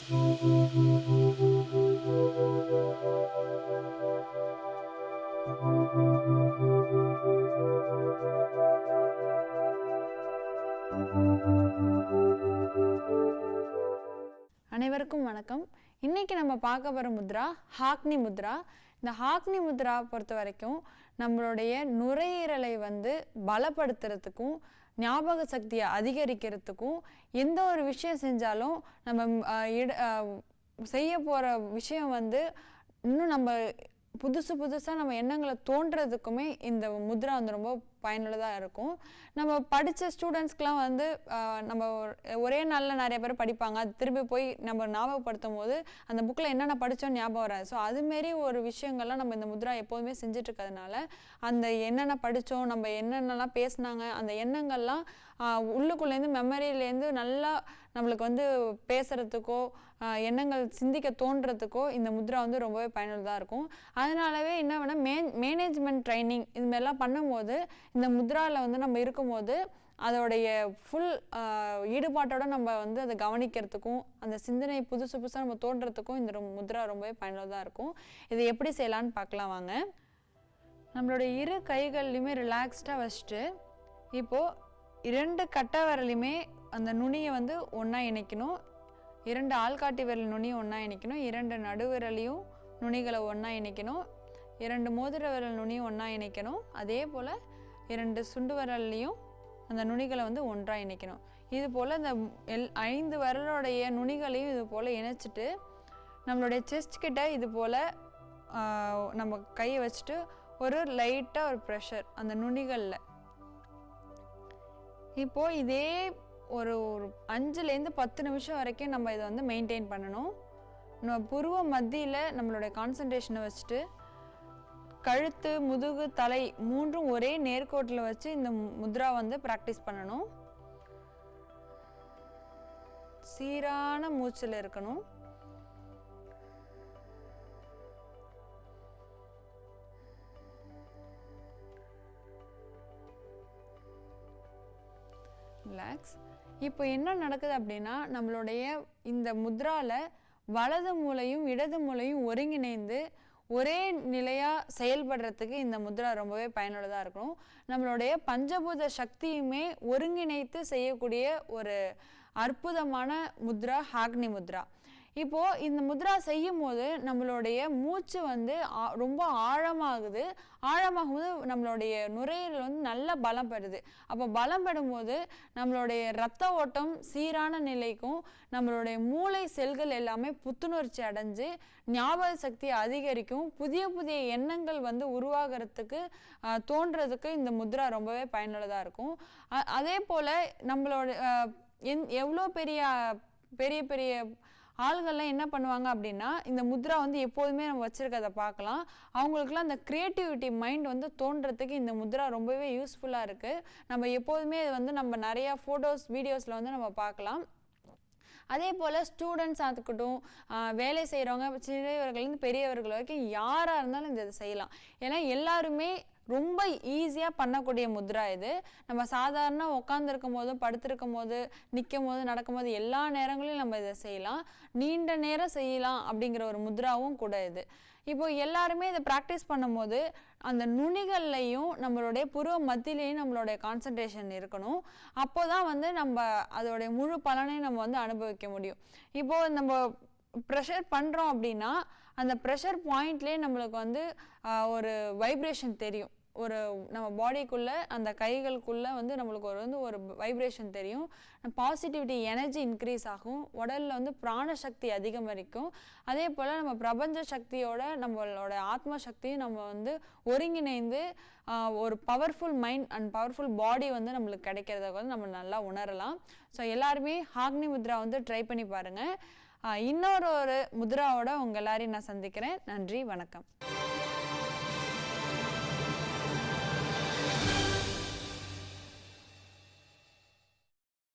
அனைவருக்கும் வணக்கம். இன்னைக்கு நம்ம பார்க்க போகிற முத்ரா ஹாக்னி முத்ரா. இந்த ஹாக்னி முத்ரா பொறுத்த வரைக்கும் நம்மளுடைய நுரையீரலை வந்து பலப்படுத்துறதுக்கும் ஞாபக சக்தியை அதிகரிக்கிறதுக்கும் எந்த ஒரு விஷயம் செஞ்சாலும் நம்ம இட செய்ய போகிற விஷயம் வந்து இன்னும் நம்ம புதுசு புதுசாக நம்ம எண்ணங்களை தோன்றதுக்குமே இந்த முத்ரா வந்து ரொம்ப பயனுள்ளதாக இருக்கும். நம்ம படித்த ஸ்டூடெண்ட்ஸ்க்குலாம் வந்து நம்ம ஒரே நாளில் நிறைய பேர் படிப்பாங்க. அது திரும்பி போய் நம்ம ஞாபகப்படுத்தும் போது அந்த புக்கில் என்னென்ன படித்தோம் ஞாபகம் வராது. ஸோ அதுமாரி ஒரு விஷயங்கள்லாம் நம்ம இந்த முத்ரா எப்போதுமே செஞ்சிட்ருக்கிறதுனால அந்த என்னென்ன படித்தோம் நம்ம என்னென்னலாம் பேசினாங்க அந்த எண்ணங்கள்லாம் உள்ளுக்குள்ளேருந்து மெமரியிலேருந்து நல்லா நம்மளுக்கு வந்து பேசுகிறதுக்கோ எண்ணங்கள் சிந்திக்க தோன்றதுக்கோ இந்த முத்ரா வந்து ரொம்பவே பயனுள்ளதாக இருக்கும். அதனாலவே என்ன வேணால் மே மேனேஜ்மெண்ட் ட்ரைனிங் இது மாதிரிலாம் பண்ணும்போது இந்த முத்ராவில் வந்து நம்ம இருக்கும்போது அதோடைய ஃபுல் ஈடுபாட்டோட நம்ம வந்து அதை கவனிக்கிறதுக்கும் அந்த சிந்தனை புதுசு புதுசாக நம்ம தோன்றதுக்கும் இந்த முத்ரா ரொம்பவே பயனுள்ளதாக இருக்கும். இதை எப்படி செய்யலான்னு பார்க்கலாம் வாங்க. நம்மளுடைய இரு கைகள்லையுமே ரிலாக்ஸ்டாக வச்சுட்டு இப்போது இரண்டு கட்டை விரலையுமே அந்த நுனியை வந்து ஒன்றா இணைக்கணும். இரண்டு ஆள்காட்டி விரல் நுனியை ஒன்றா இணைக்கணும். இரண்டு நடுவிரலையும் நுனிகளை ஒன்றா இணைக்கணும். இரண்டு மோதிர விரல் நுனியும் ஒன்றா இணைக்கணும். அதே போல் இரண்டு சுண்டு விரல்லையும் அந்த நுனிகளை வந்து ஒன்றாக இணைக்கணும். இது போல் அந்த எல் ஐந்து விரலோடைய நுனிகளையும் இது போல் இணைச்சிட்டு நம்மளுடைய செஸ்ட் கிட்ட இது போல் நம்ம கையை வச்சுட்டு ஒரு லைட்டாக ஒரு ப்ரெஷர் அந்த நுனிகளில். இப்போது இதே ஒரு ஒரு அஞ்சுலேருந்து பத்து நிமிஷம் வரைக்கும் நம்ம இதை வந்து மெயின்டைன் பண்ணணும். நம்ம புருவ மத்தியில் நம்மளுடைய கான்சன்ட்ரேஷனை வச்சுட்டு கழுத்து முதுகு தலை மூன்றும் ஒரே நேர்கோட்டில் வச்சு இந்த முத்ரா வந்து ப்ராக்டிஸ் பண்ணணும். சீரான மூச்சில் இருக்கணும். ரிலாக்ஸ் இப்போ என்ன நடக்குது அப்படின்னா நம்மளுடைய இந்த முத்ரால வலது மூளையும் இடது மூளையும் ஒருங்கிணைந்து ஒரே நிலையாக செயல்படுறதுக்கு இந்த முத்ரா ரொம்பவே பயனுள்ளதாக இருக்கும். நம்மளுடைய பஞ்சபூத சக்தியுமே ஒருங்கிணைத்து செய்யக்கூடிய ஒரு அற்புதமான முத்ரா ஹாக்னி முத்ரா. இப்போ இந்த முத்ரா செய்யும் போது நம்மளுடைய மூச்சு வந்து ஆ- ரொம்ப ஆழமாகுது. ஆழமாகும்போது நம்மளுடைய நுரையீரல் வந்து நல்ல பலம் பெறுது. அப்போ பலம் பெறும்போது நம்மளுடைய ரத்த ஓட்டம் சீரான நிலைக்கும் நம்மளுடைய மூளை செல்கள் எல்லாமே புத்துணர்ச்சி அடைஞ்சு ஞாபக சக்தி அதிகரிக்கும். புதிய புதிய எண்ணங்கள் வந்து உருவாகிறதுக்கு தோன்றதுக்கு இந்த முத்ரா ரொம்பவே பயனுள்ளதாக இருக்கும். அதே போல் நம்மளோட எந் எவ்வளோ பெரிய பெரிய பெரிய ஆள்கள்லாம் என்ன பண்ணுவாங்க அப்படின்னா இந்த முத்ரா வந்து எப்போதுமே நம்ம வச்சிருக்கத பார்க்கலாம். அவங்களுக்குலாம் அந்த க்ரியேட்டிவிட்டி மைண்ட் வந்து தோன்றதுக்கு இந்த முத்ரா ரொம்பவே யூஸ்ஃபுல்லாக இருக்குது நம்ம எப்போதுமே இது வந்து நம்ம நிறையா ஃபோட்டோஸ் வீடியோஸில் வந்து நம்ம பார்க்கலாம். அதே போல் ஸ்டூடெண்ட்ஸாக இருக்கட்டும் வேலை செய்கிறவங்க சிறியவர்கள்லேருந்து பெரியவர்கள் வரைக்கும் யாராக இருந்தாலும் இந்த இதை செய்யலாம். ஏன்னா எல்லாருமே ரொம்ப ஈஸியாக பண்ணக்கூடிய முத்ரா இது. நம்ம சாதாரண உட்காந்துருக்கும் போதும் படுத்திருக்கும் போது நிற்கும் போது நடக்கும் போது எல்லா நேரங்களிலும் நம்ம இதை செய்யலாம். நீண்ட நேரம் செய்யலாம் அப்படிங்கிற ஒரு முத்ராவும் கூட இது. இப்போ எல்லாருமே இதை ப்ராக்டிஸ் பண்ணும்போது அந்த நுனிகள்லையும் நம்மளுடைய புருவ மத்தியிலையும் நம்மளுடைய கான்சன்ட்ரேஷன் இருக்கணும். அப்போ தான் வந்து நம்ம அதோடைய முழு பலனையும் நம்ம வந்து அனுபவிக்க முடியும். இப்போ நம்ம ப்ரெஷர் பண்ணுறோம் அப்படின்னா அந்த ப்ரெஷர் பாயிண்ட்லேயே நம்மளுக்கு வந்து ஒரு வைப்ரேஷன் தெரியும். ஒரு நம்ம பாடிக்குள்ளே அந்த கைகளுக்குள்ளே வந்து நம்மளுக்கு ஒரு வந்து ஒரு வைப்ரேஷன் தெரியும். பாசிட்டிவிட்டி எனர்ஜி இன்க்ரீஸ் ஆகும். உடலில் வந்து பிராண சக்தி அதிகமரிக்கும் அதே போல் நம்ம பிரபஞ்ச சக்தியோட நம்மளோட ஆத்ம சக்தியும் நம்ம வந்து ஒருங்கிணைந்து ஒரு powerful mind and powerful body வந்து நம்மளுக்கு கிடைக்கிறத வந்து நம்ம நல்லா உணரலாம். ஸோ எல்லாருமே ஹாக்னி முத்ரா வந்து ட்ரை பண்ணி பாருங்கள் இன்னொரு ஒரு முத்ராவோட உங்கள் எல்லாரையும் நான் சந்திக்கிறேன். நன்றி வணக்கம்.